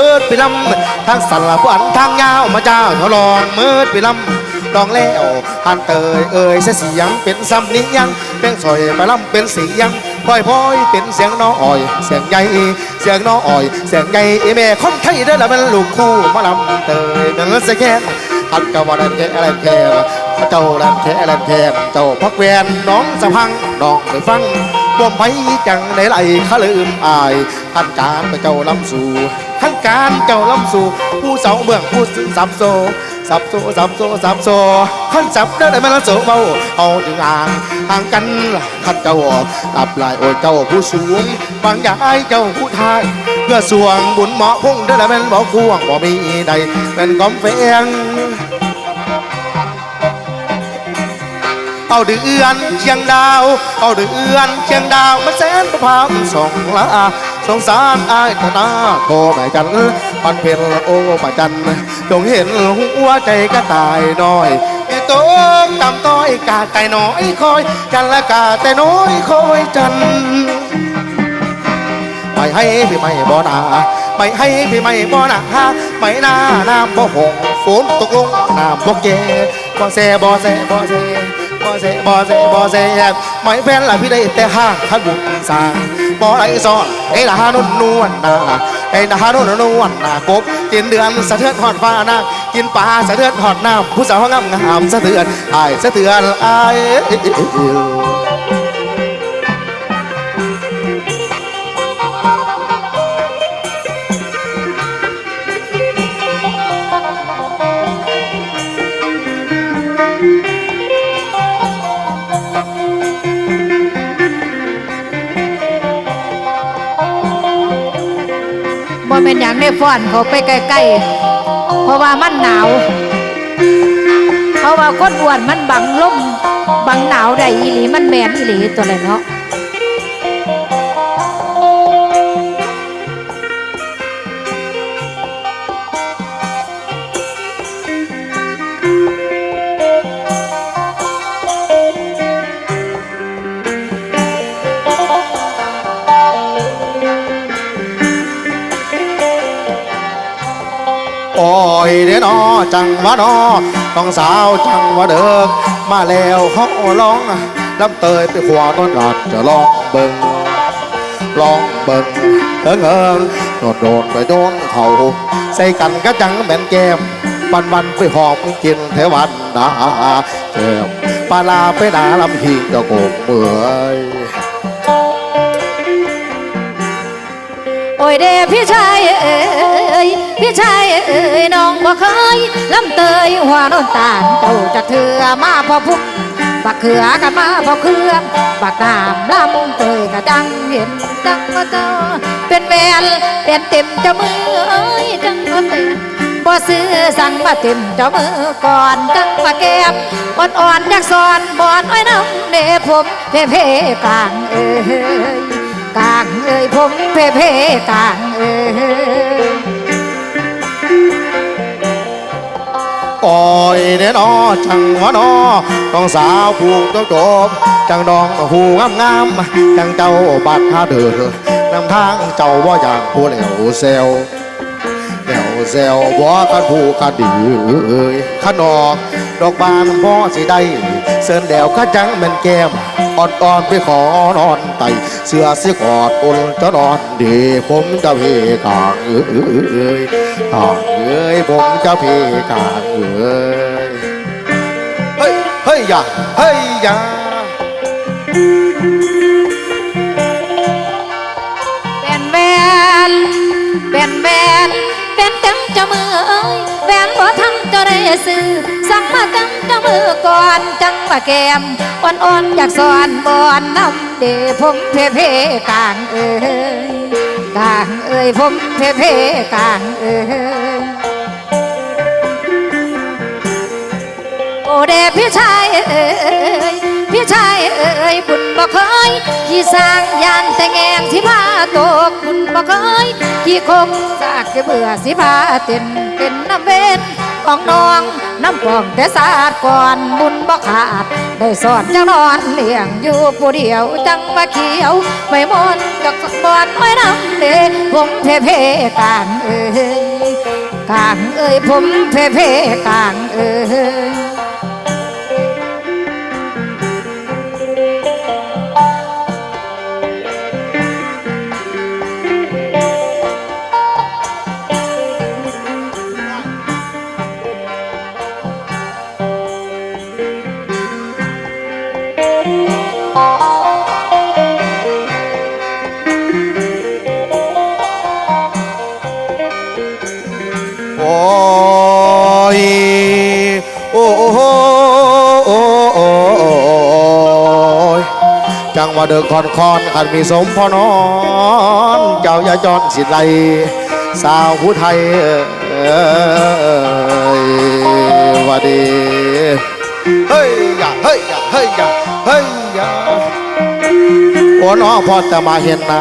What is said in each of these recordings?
มืดไปลำทางสันละผันทางยาวมาเจ้าทดลองมืดไปลำลองแล้วหันเตยเอ่ยเสียงเป็นซ้ำนี้ยังเพียงสอยไปลำเป็นเสียงพลอยพลอยเป็นเสียงน้ออ่อย เสียงใหญ่เสียงน้ออ่อย เสียงใหญ่แม่คนไทยเด้ละมันลูกคู่มาลำเตยมันสแกนอันกะวันแค่อะไรแค่เจ้าแลนแค่แลนแค่เจ้าพักแวนน้องสะพังน้องไปฟังบ่มไปจังในไหลขาลืมอาย ขันการเจ้าลำสู่ขันการเจ้าลำสู่ผู้เสาเมืองผู้สับโซสับโซสับโซสับโซขันสับได้ได้มาละโซเบาเอาถึงอ่างห่างกันขันเจ้าตับลายโอ้เจ้าผู้สูงบางย้ายเจ้าผู้ทายเพื่อสวงบุญเหมาะคงได้ได้แม่นบอกควงบ่มีใดเป็นกอมเฟียงเอาเดือนเชียงดาว เอาเดือนเชียงดาวมันแสนประพามสองละ สงสารอายตนาโทแม่จันปันเพลโอป่าจันจงเห็นหัวใจก็ตายน้อยไอ้โตกตำต้อยกาไก่น้อยคอย จันละกาแต่น้อยคอยจันไม่ให้พี่ไม่บ่นาไม่ให้พี่ไม่บ่นาไม่นาน้ำบ่หงฝนตกลงน้ำบ่เกบ่แซบ่แซบ่แซ บ่เซบ่เซบ่แซไม่แฟนละพี่ได้แต่ห้างขันบุญสร้าบ่ไอ้ซอนไอ้ละฮานุ่นนวลนาไอ้ละฮานุ่นนวลนากบกินเดือนสะเทือนหอดฟ้านากินปลาสะเทือนหอดน้ำผู้สาวงามงามสะเทือนไอ้สะเทือนไอ้ เป็นอย่างได้ฟ้อนเขาไปใกล้ๆเพราะว่ามันหนาว เพราะว่าคนอ้วนมันบังลมบังหนาวได้อีหลีมันแมนอีหลีตัวเลยเนาะ จังวะนอต้องสาวจังวะเดิมมาแล้วเขาร้องลำเตยไปขวาต้นรัดจะลองเบิ่งลองเบิ่งเอิงเอิงโดดโดดไปโดนเขาใส่กันก็จังแม่นแก้มวันวันไปหอบกินเทวันดาเจ็บปลาลาไปดาลำหิงจะโกงเมื่อยโอ้ยเด้พี่ชายเอ้ย พี่ชายเอ้ยน้องบ่เคยลำเตยหัวโนนตาลเจ้าจะเถื่อมาพอพุ่มบักเขือกันมาพอเครื่องบักน้ำลำเตยกะจังเห็นจังว่าเจ้าเป็นแมนเป็นเต็มเจ้ามือเอ้ยจังว่าเป็นบ่ซื้อสั่งมาเต็มเจ้ามือก่อนจังว่าแก้มอ่อนๆอยากสอนบอนอ้อยน้ำเด้ผมเพ่เพ่กลางเอ้ยกางเอ้ยผมเพ่เพกางเอ้ย โอ้ยเด้อนอจังหวะนอต้องสาวผูกต้องจบจังดองหูงามงามจังเจ้าบัดหาเดือนำทางเจ้าว่าอย่างผู้เหลวเซลเหลวเซลว่ากันผู้กันดีเอ้ยขนอกดอกบานพ่อสิได้เสินแล้วก็จังแม่นแก้มอ่อนๆไปขอนอน ไตเสื้อสิกอดอุ่นจะนอนดีผมจะเพกางเอ้ยกางเอ้ยผมจะเพกางเอ้ยเฮ้ยเฮ้ยยาเฮ้ยยาเป็นแวนเป็นแวนเป็นจังเจ้ามือเอ้ยแวนบ่ทำเจ้าได้ซื้อ สั่งมาจังจ้ามือก่อนจังว่าแก้มอ่อนๆอยากสอนบอนน้ำเดผมเพเพกลางเอ้ยกลางเอ้ยผมเพเพกลางเอ้ยโอเดพี่ชายเอ้ยพี่ชายเอ้ยบุญบ่เคยขี่สร้างยานแต่แงงที่พาตกบุญบ่เคยขี่คงจากเบื่อสิพาเต้นเป็นน้ำเวน ของน้องน้ำปองแต่สาดก่อนบุญบ่ขาด ได้สอนจังนอนเลี้ยงอยู่ผู้เดียวจังว่าเขียวไม่มนกับบอนไม่น้ำเด้ผมเพเพกางเอ้ยางเอ้ยผมเพเพกางเอ้ย ยโอ้โอ้โอ้โอ้จังว่าเดิกคอนคอนขันมีสมพอนอน เจ้าอย่าจอนสิไลสาวผู้ไทยว่าดีเฮ้ยอย่าเฮ้ยอย่าเฮ้ยอย่าเฮ้ยอย่าโอ้น้อพอแต่มาเห็นนา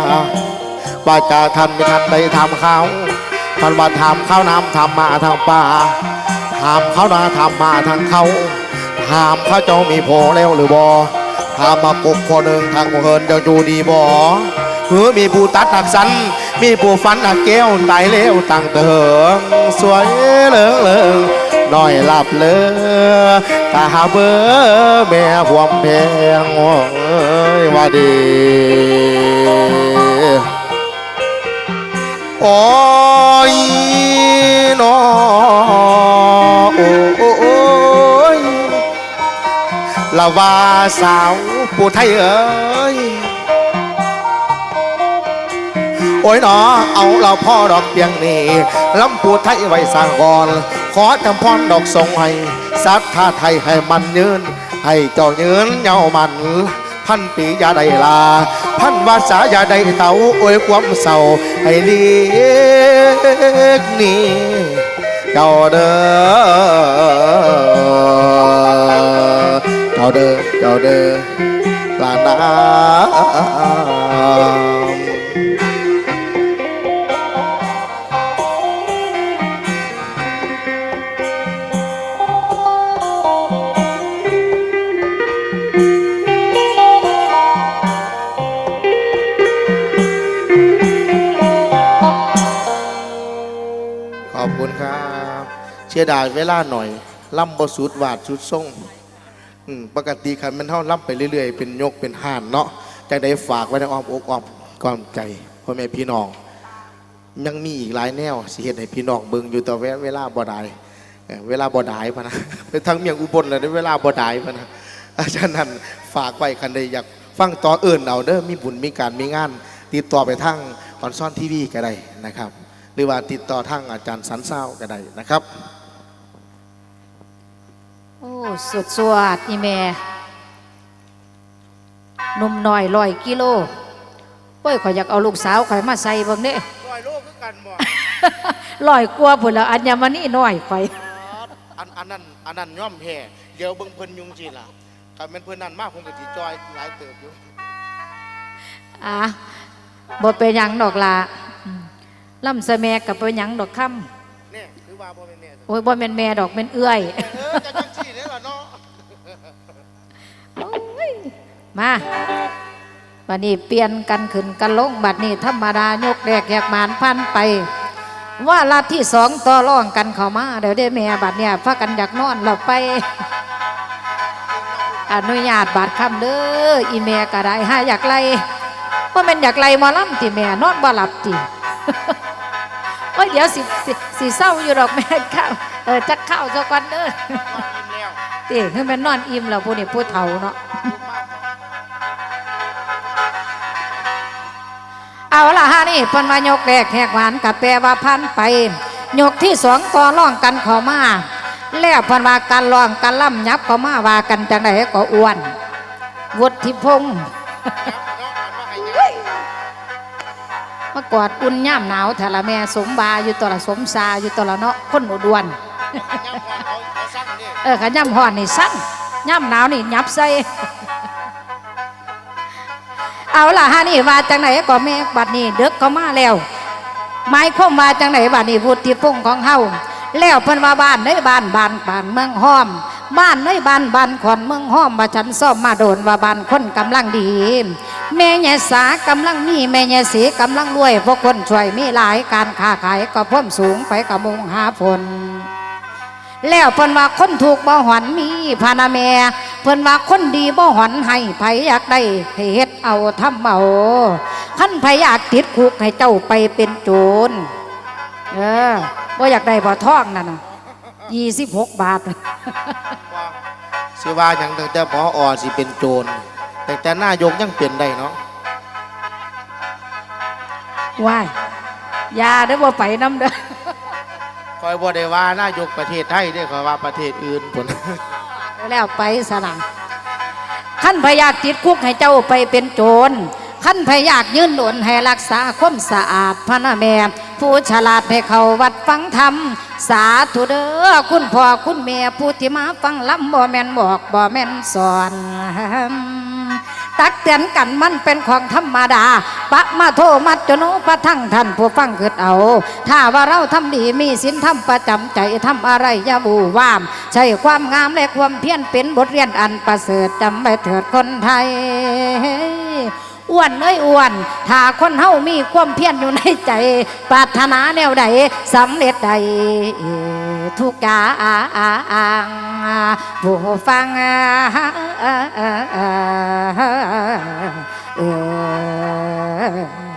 ว่าจะทันไม่ทันได้ทำเขา ทันว่าทำข้าวน้ำทำมาทางป่าทำข้าวนาทำมาทางเขาถามข้าเจ้ามีโพแล้วหรือบ่ถามมากบคนหนึ่งทางเฮินเจ้าอยู่ดีบ่เหือมีผู้ตัดหักสัน มีผู้ฟันหักแก้วตายแล้วตั้งแต่เหิงสวยเหลิงเหลิงน้อยหลับเลยตาหาเบอแม่พวงแพงโอ้ยว่าดีโอ้ นอโอ้โอยละว่าสาวผู้ไทยเอ้ยโอ้ยหนอเอาเราพ่อดอกเพียงนี้ลำปูไทยไว้สร้างก่อน ขอจำพรดอกทรงให้สัทธาไทยให้มันยืน ให้เจ้ายืนเยามัน พันปียาได้ลา พันวาสาอย่าได้เต่าโอ้ยความเศร้าให้เลีกนี้เจ้าเด้อเจ้าเด้อเจ้าเด้อลานา เชียดายเวลาหน่อยล่ำบสุดวาดสุดทรงปกติคันมันเท่าล่ำไปเรื่อยๆ เป็นยกเป็นห่านเนาะจะได้ฝากไว้ในอ้อมอกอ้อมก้อมใจพ่อแม่พี่น้อง ยังมีอีกหลายแนวสิเหตุให้พี่น้องเบิ่งอยู่ต่อเวลาบ่ได้เอ่อเวลาบ่ได้พะนะไปทั้งเมียงอุบลเลยเวลาบ่ได้พะนะอาจารย์นั้นฝากไว้คันใดอยากฟังต่อเอื่นเอาเด้อมีบุญมีการมีงาน ติดต่อไปทางคอนซ่อนทีวีก็ได้นะครับ หรือว่าติดต่อทางอาจารย์สันเศร้าก็ได้นะครับ โอ้สุดสวดอีแม่หนุ่มน้อยร้อยกิโลเป้ยข่อยอยากเอาลูกสาวข่อยมาใส่เบิ่งเด้ร้อยโลคือกันบ่ร้อยกว่าพุ่นแล้วอัญมณีน้อยข่อยอันอันนั้นอันนั้นย่อมแห่เดี๋ยวเบิ่งเพิ่นยุงจีล่ะถ้าเป็นเพิ่นนั้นมากผมก็สิจอยหลายเติบอยู่อะบ่เป็นหยังดอกละอืมล่ำสะแมกับเป็นหยังดอกค่เนี่ยคือว่าบ่แม่นแน่ำโอ้ยบ่แม่นแม่ดอกแม่นเอื้อยเออจะจังซี่เด้อล่ะเนาะ มาบัดนี้เปลี่ยนกันขึ้นกันลงบัดนี้ธรรมดายกแรกแยกมานพันไป ว่าลัดที่สองต่อรองกันเข้ามาเดี๋ยวได้แม่บัดเนี่ยพากันอยากนอนเราไป อนุญาตบาดคำเด้ออีแม่ก็ได้ห้าอยากไล่ว่ามันอยากไล่หมาล่ำติแม่นอนบ่หลับติโอ้ยเดี๋ยวสิสิสิเศร้าอยู่ดอกแม่ข้าวเออจักข้าวสักวันเด้อนอนอิ่มแล้วเต้คือแม่นนอนอิ่มแล้วผู้นี้ผู้เฒ่าเนาะ เอาละฮะนี่เพิ่นมายกแรกแหกหวานกับแปลว่าพันไป ยกที่สองต่อร่องกันเข้ามา แล้วเพิ่นว่าการร้องการล่ำยับเข้ามาว่ากันจังไดก็อ้วนวุฒิพงษ์มากอดอุ่นย่ามหนาวแถละแม่สมบาอยู่ตัวละสมซาอยู่ตัวละเนาะคนอุดวนเออขย่ำห่อนนี่สั้นย่ำหนาวนี่ยับใส่ เอาล่ะฮะนี่ว่าจังไหนก็แม่บัดนี้เด็กก็มาแล้วหมายความว่าจังไหนบัดนี้วุฒิพงของเฮาแล้วเพิ่นว่าบ้านในบ้านบ้านบ้านเมืองห้อม บ้านในบ้านบ้านขอนเมืองห้อมว่าฉันซ่อมมาโดนว่าบ้านคนกำลังดี แม่ยายสากำลังมีแม่ยายสีกำลังรวยพวกคนช่วยมีหลายการค้าขายก็เพิ่มสูงไปกับมุงหาผลแล้วเพิ่นว่าคนถูกบ่หวนมีพานาแม่ เพิ่นว่าคนดีบ่หวนให้ไผอยากได้ให้เฮ็ดเอาทำเอาคันไผอยากติดคุกให้เจ้าไปเป็นโจรเออบ่อยากได้บ่ทองนั่นน่ะ26บาทสิว่าหยังตั้งแต่พออสิเป็นโจรแต่แต่นายกยังเป็นได้เนาะว้ายอยาได้อบ่ไปน้ำเด้อคอยบ่ได้ว่านายกประเทศไทยเด้อคอยว่าประเทศอื่นผล แล้วไปสนะขั้นพยากติดคุกให้เจ้าไปเป็นโจรขั้นพยากยืนหนุนให้รักษาความสะอาดพระนาแม่ ผู้ฉลาดให้เขาวัดฟังธรรม สาธุเด้อคุณพ่อคุณแม่ผู้ที่มาฟังลำบ่แม่นบอกบ่แม่นสอน ตักเตือนกันมันเป็นของธรรมดา ปะมาโทมัดจโนปะทั้งท่านผู้ฟังเกิดเอา ถ้าว่าเราทำดีมีศีลธรรมประจำใจทำอะไรอย่าบูวาม ใช่ความงามและความเพียรเป็นบทเรียนอันประเสริฐจำไว้เถิดคนไทยอ้วนเอ้ยอ้วน ถ้าคนเฮามีความเพียรอยู่ในใจ ปรารถนาแนวใดสำเร็จใด ทุกอย่างผู้ฟังเออ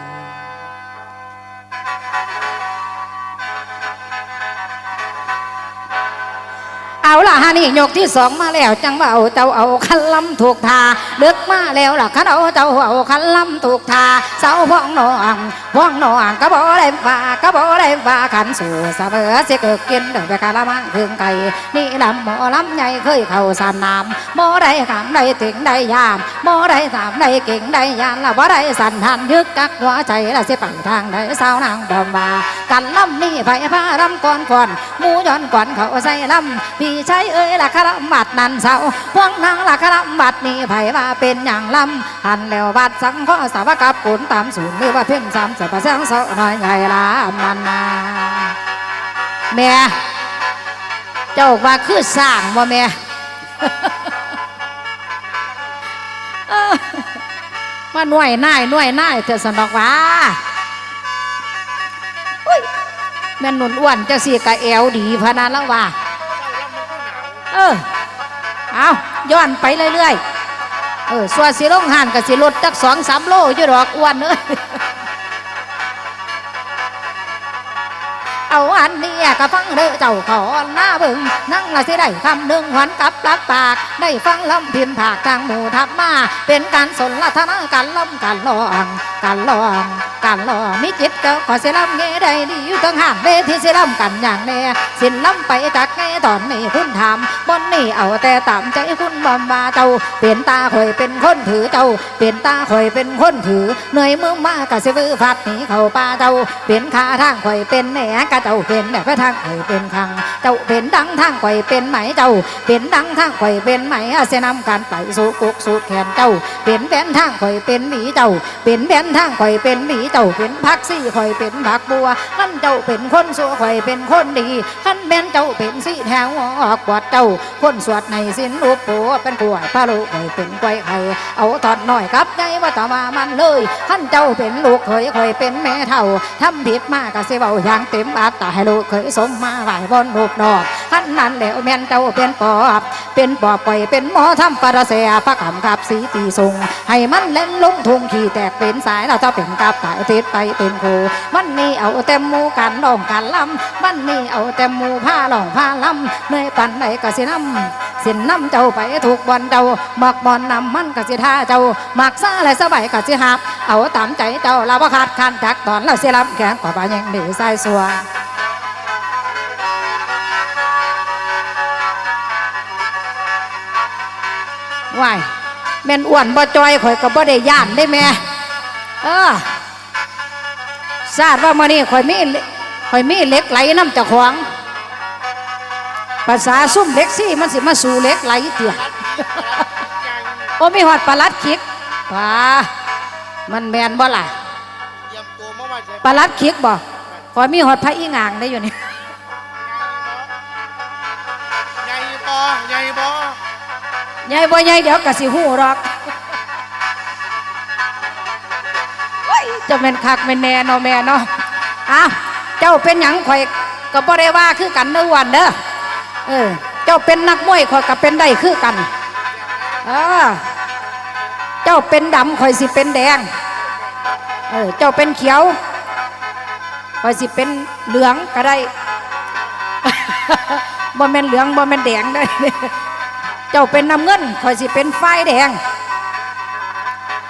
เอาล่ะฮะนี่ยกที่สองมาแล้ว จังว่าเอาเจ้าเอาคันลำถูกทาเลือกมาแล้วล่ะคันเอาเจ้าเอาคันลำถูกทาเสาพ่องหนองพ่องหนองก็บ่ได้ฟ้าก็บ่ได้ฟ้าขันสู่เสมอสิเกิดกินเดือดกะละมังถึงไก่นี่ลำหมอลำใหญ่เคยเข้าสนามหมอได้ขังได้ถึงได้ยานหมอได้ถามได้เก่งได้ยานละบ่ได้สันทันยึกกักหัวใจละสิไปทางใดสาวนางบอมบากันลำนี่ไผพารำก่อนก่อนหมูย้อนก่อนเขาใส่ลำพี่ใชายเอ้ยละคารบัดนันเสาพวงนางละคารบัดนี่ไผว่าเป็นอย่างลำหันแล้วบัดสังข้อสาวกับกุนตามสูนหรือว่าเพ่งสามสับแสงเสาหน่อยใหญ่ละมันนาแม่เจ้าว่าคือสร้างบ่แม่มาหน่วยน่ายหน่วยน่ายเธอสนอกว่าอุ้ยแม่นหนุนอ้วนจะสีกะแอวดีพนันแล้วว่า เออ เอาย้อนไปเรื่อยๆ เออส่วสิลงหันกับสิลดจักสองสามโลอยู่ดอกอ้วนเอ้ย เอาอันเนี้ยก็ฟังเด้อเจ้าขอหน้าเบิ่งนั่งละสิได้คำหนึ่งหวันกับรับปาก ได้ฟังลำพิมพ์ผากทางหมู่ทับมา เป็นการสนละทนาการลำการลองการลองการลองมีจิตเจ้าขอสิลำเงได้ดีอยู่ตั้งหานเวทีสิลำกันอย่างแน่สินลำไปจากไงตอนนี้คุณถามบนนี่เอาแต่ตามใจคุณบำบาเจ้าเป็นตาข่อยเป็นคนถือเจ้าเป็นตาข่อยเป็นคนถือเหนื่อยมือมากกะสิวือพัดหนีเข้าป่าเจ้าเป็นขาทางข่อยเป็นแหนกะเจ้าเป็นแบบทางข่อยเป็นคังเจ้าเป็นดังทางข่อยเป็นไหมเจ้า เป็นดังทางข่อยเป็นไหมอาเสนำกันไปสู่กุกสู่แขนเจ้า เป็นแบนทางข่อยเป็นหมีเจ้า เป็นแบนทางข่อยเป็นหมีเจ้าเป็นพักซี่ข่อยเป็นผักบัวขั้นเจ้าเป็นคนสัวข่อยเป็นคนดีขั้นแบนเจ้าเป็นสีแถวออกบวดเจ้า คนสวดในสินรูปปัวเป็นกล้วยพระลูกข่อยเป็นกล้วยไข่เอาทอดหน่อยกับใจว่าต่อมามันเลยขั้นเจ้าเป็นลูกเคยข่อยเป็นแม่เท่าทำผิดมากกะสิเบาอย่างเต็มอัตตาให้ลูกเคยสมมาไหวบนรูปนอกขันนั้นแล้วแม่นเจ้าเป็นปอบ เป็นปอบข่อยเป็นหมอทำปราเสียพระกำกับสีตีทรงให้มันเล่นลงทุงขี่แตกเป็นสายเราจะเป็นกับตายติดไปเป็นครูมันนี่เอาเต็มหมูกันลองกันลำมันนี่เอาเต็มหมูผ้าลองผ้าลำเหนื่อยปันไหนก็สิน้ำสินน้ำเจ้าไปถูกบอลเจ้ามักบอลนำมันก็สิท่าเจ้ามักซาและสบายก็สิหับเอาตามใจเจ้าเราบ่ขาดขันจักตอนเราเสิลำแข็งกว่าบายังดีใส่สัว ว้ายแม่นอ้วนบ่จอยข่อยก็บ่ได้ย่านได้แม่ เออทราบว่ามื้อนี้ข่อยมีข่อยมีเหล็กไหลน้ำเจ้าของ ภาษาซุ่มเหล็กซี่มันสิมาสู่เหล็กไหลเตี่ยโอ้มีหอดปลาลัดคิกป่ามันแมนบ่ล่ะเตรียมตัวมาว่าจะปลาลัดคิกบ่ขอยมีหอดพระอีงางได้อยู่นี่ไงปอบ่ใหญ่บ่ ใหญ่บ่ใหญ่เดี๋ยวก็สิฮู้รอกโอ้ยจะเป็นคักเป็นแน่นาะแม่เนาะอ้าวเจ้าเป็นหยังข่อยก็บ่ได้ว่าคือกันเด้อวันเด้อเออ เจ้าเป็นนักมวยข่อยก็เป็นได้คือกันเออเจ้าเป็นดำข่อยสิเป็นแดง เออ เจ้าเป็นเขียวข่อยสิเป็นเหลืองก็ได้บ่แม่นเหลืองบ่แม่นแดงได้ เจ้าเป็นน้ำเงินข่อยสิเป็นฝ้ายแดง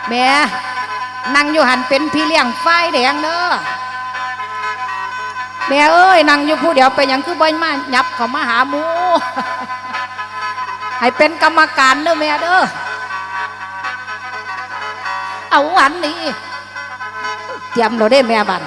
แม่นั่งอยู่หันเป็นพี่เลี้ยงฝ้ายแดงเด้อแม่เอ้ยนั่งอยู่ผู้เดียวไปยังคือบ่มาหยับเขามาหาหมูให้เป็นกรรมการเด้อแม่เด้อเอาอันนี้เตรียมเราได้แม่บัน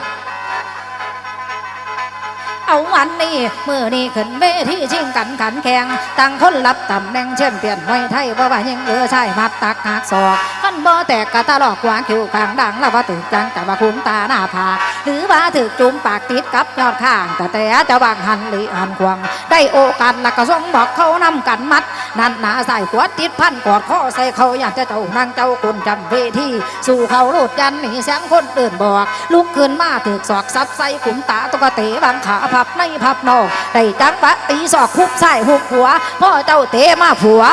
เอาวันนี้มือนี้ขึ้นเวทีชิงกันขันแข่งตั้งคนรับตำแหน่งแชมเปี้ยนมวยไทยว่าว่ายังเออใช่มัดตักหักศอก ขันบ่แตกกะตะลอกวางคิวข้างดังแล้วว่าถึกจังแต่ว่าคุณตาหน้าผาหรือว่าถึกจุ่มปากติดกับยอดข้าง แต่แต่จะบางหันหรือหันควง ได้โอกาสแล้วก็ส่งบอกเขานำกันมัด นั่นหนาใส่ขวดติดพันกอดข้อใส่เขาอยากจะเจ้านางเจ้าคนจำเวทีสู่เขาโลดยันหนีเสียงคนเดินบอก ลุกขึ้นมาถือศอกซับใส่ขุมตาตุกเตะบางขาพับในพับนอกได้จังปะตีศอกคุบใส่หุบหัวพ่อเจ้าเตะมาผัว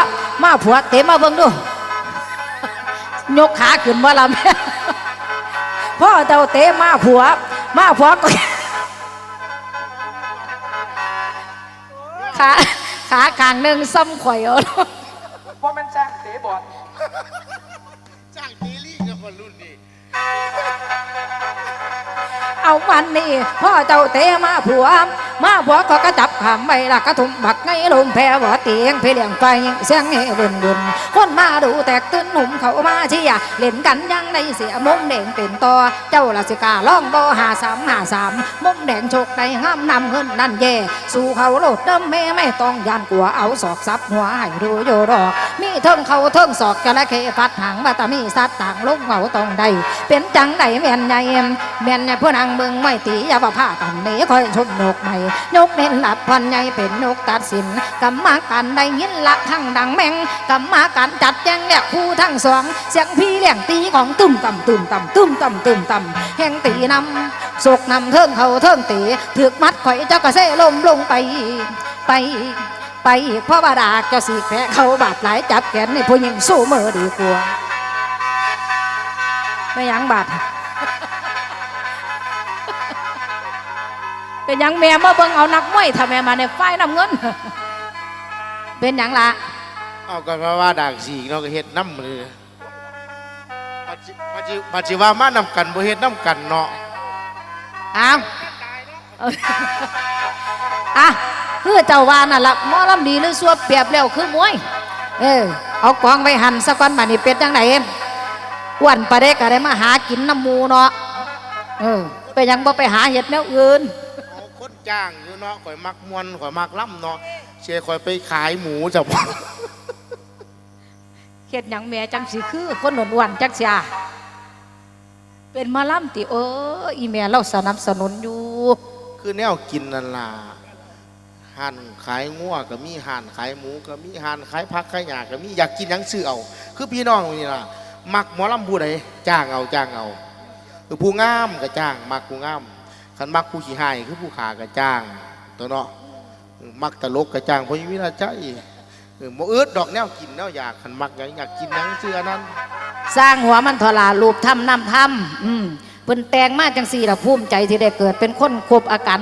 มาผัวเตะมาเบิ่งดู ยกขาขึ้นมาละแม่พ่อเจ้าเตะมาผัว มาผัวก็ขาขาข้างหนึ่งซ้ำข่อยเอาเพราะมันสร้างเตะบอลจ้างเจลี่กับคนรุ่นนี้เอาวันนี้พ่อเจ้าเตะมาผัว มาผัวก็กระจับขามไปละกระทุ่มบักไงลงแพ้บ่เตียงเพลียงไฟเสียงเฮบุนบุนคนมาดูแตกตื่นหนุ่มเขามาเชียเล่นกันยังในเสียมุมแดงเป็นต่อเจ้าละสิกาล่องบ่หาสามหาสามมุมแดงโชคได้ห้ามนำเงินนั่นแย่สู่เขาโลดเดิมแม่ไม่ต้องยานกลัวเอาศอกซับหัวให้ดูโยดอกมีเทิงเขาเทิงศอกจระเข้ฟัดหางว่าตามีสัตต่างลงเขาต้องได้เป็นจังไดแม่นใหญ่แม่นใหญ่เพื่อนางเบิ่งไม่ตีอย่าว่าผ้ากันนี้คอยชมนกใหม่นกเน้นหลับพันใหญ่เป็นนกตัดสินกรรมาการได้ยินละทั้งดังแมงกรรมาการจัดแจงแลกคู่ทั้งสองเสียงพี่เลี้ยงตีของตุ้มต่ำตุ้มต่ำตุ้มต่ำตุ้มต่ำแห่งตีนำศกนำเทิงเขาเทิงตีถือมัดข่อยเจ้ากระเซลมลงไปไปไปอีกเพราะว่าดาเจ้าสีแผลเขาบาดหลายจับแขนในผู้หญิงสู้มือดีกว่าไม่ยังบาด เป็นหยังแม่มาเบิ่งเอานักมวยถ้าแม่มาในฝ่ายน้ำเงิน เป็นหยังล่ะเอากันว่าว่าด่างสีเนาะก็เฮ็ดน้ำเลยปัจจิปัจจิปัจจิว่ามานำกันบ่เฮ็ดน้ำกันเนาะอ้าวเอาอะคือเจ้าว่านั่นละหมอลำดีหรือซัวเปรียบแล้วคือมวย เออเอากองไว้หันสักวันบัดนี้เป็ดจังไหนอ้วนปลาเด็กอะไรมาหากินน้ำหมูเนาะเออไปหยังบ่ไปหาเห็ดแนวอื่นเอาคน จ้างอยู่เนาะข่อยมักมวนข่อยมักล่ำเนาะเชยข่อยไปขายหมูจ้ะเฮ็ดหยังแม่จังสิคือ คนอ้วนๆจักเสียเป็นหมาล่ำติเอออีแม่เราสนับสนุนอยู่ คือแนวกินนั่นล่ะห่านขายงัวก็มีห่านขายหมูก็มีห่านขายผักขายหญ้าก็มีอยากกินหยังซื้อเอา คือพี่น้องนี่ล่ะมักหมอลำผู้ใดจ้างเอาจ้างเอาคือผู้งามก็จ้างมักผู้งาม คันมักผู้ขี้หายคือผู้ขาก็จ้างตัวเนาะมักตลกก็จ้างเพราะวิราใจเออบ่เอิดดอกแนวกินแนวอยากคันมักหยังอยากกินหยังซื้อนั้น สร้างหัวมันทลารูปทำนำทำอืมเพิ่นแตงมาจังสี่ละภูมิใจที่ได้เกิด เป็นคนครบอาการ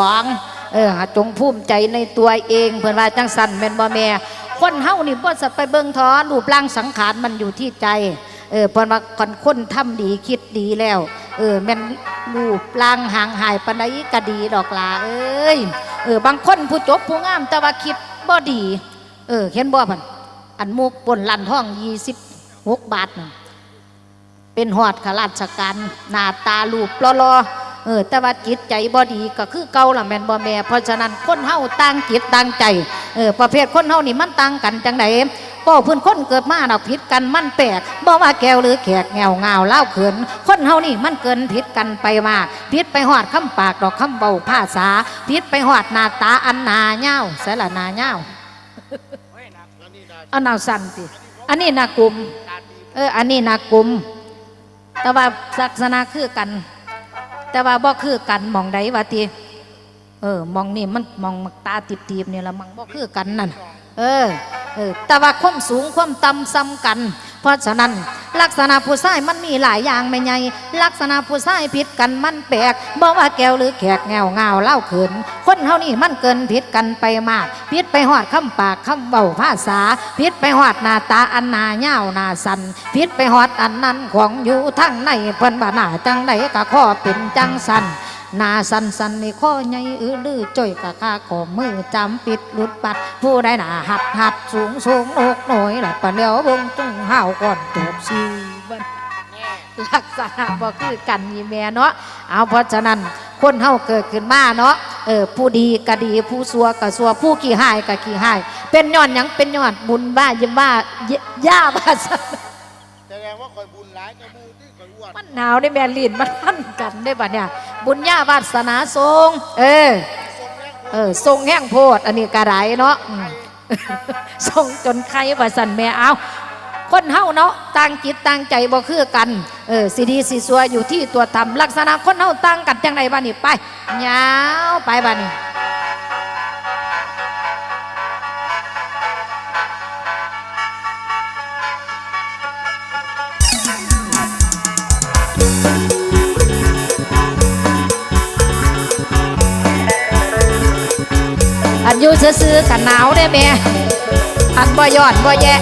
32 เออจงภูมิใจในตัวเอง เพิ่นว่าจังสันแม่นบ่แม่คนเฮานี่บ่สไปเบิ่งทอรูปร่างสังขารมันอยู่ที่ใจ เออเพิ่นว่าคนคนทำดีคิดดีแล้ว เออแม่นรูปร่างห่างหายปานใดก็ดีดอกลาเอ้ยเออบางคนผู้จบผู้งามแต่ว่าคิดบ่ดี เออเห็นบ่พันอันมุกปนลันท่องยี่สิบหกบาทนะเป็นหอดข้าราชการหน้าตาลูปลอๆเออ แต่ว่าจิตใจบ่ดีก็คือเก่าละแม่นบ่แม่ เพราะฉะนั้นคนเฮาต่างจิตต่างใจ เออ ประเภทคนเฮานี่มันต่างกันจังไดก็ เพื้นคนเกิดมาเนาผิดกันมันแปลกบ่ว่าแก้วหรือแขกแงวงาเล่าเขิน คนเฮานี่มันเกินผิดกันไปมากผิดไปหอดคำปากดอกคำเบาภาษาผิดไปหอดหน้าตาอันนาเย้าใส่ละนาเย้าอันนาสันติอันนี้นากุม เออ อันนี้นากุม แต่ว่าศาสนาคือกัน แต่ว่าบ่คือกันมองใดว่าติเออ มองนี่มันมองมักตาตีบๆนี่ยละมังบ่คือกันนั่นเออ แต่ว่าความสูงความต่ำซ้ำกัน เพราะฉะนั้นลักษณะผู้ชายมันมีหลายอย่างไม่ใหญ่ลักษณะผู้ชายผิดกันมันแปลกบ่ว่าแก้วหรือแขกแงวงาวเล่าเขินคนเฮานี่มันเกินผิดกันไปมากผิดไปหอดคำปากคำเบาภาษาผิดไปหอดหน้าตาอันหนาเย้าวหน้าสันผิดไปหอดอันนั้นของอยู่ทั้งในเพิ่นบ่าหน้าจังไดก็ข้อเป็นจังสัน นาสันสันนี่ข้อใหญ่อือลือจ่อยกะคาขอมือจำปิดหลุดปัด ผู้ใดหนาหัดหัดสูงสูงโนกหน่อยหลับปะเลี้ยวบงจุงห้าวก่อนจบชีบันลักษณะบ่คือกันยีแม่เนาะเอาเพราะฉะนั้นคนเฮาเกิดขึ้นมาเนาะเออผู้ดีก็ดีผู้ซัวก็ซัวผู้ขี้หายก็ขี้หายเป็นย้อนหยังเป็นย้อนบุญบ้ายิบ้าย่าบ้าสัแสดงว่าคอยบุญร้ายกับมู มันหนาวได้แม่ลีนมันพันกันได้บัดเนี่ย บุญญาวาสนาทรงเออ เออทรงแห้งโพด อันนี้กระไรเนาะทรงจนใครว่าสันแม่เอาคนเฮาเนาะต่างจิตต่างใจบ่คือกันเออสีดีสีสัวอยู่ที่ตัวทำลักษณะคนเฮาต่างกันจังไดบ้านี่ไปยาวไปบ้านี่ อันอยู่ซื่อๆกันหนาวได้แม่อันบ่ยอดบ่แย่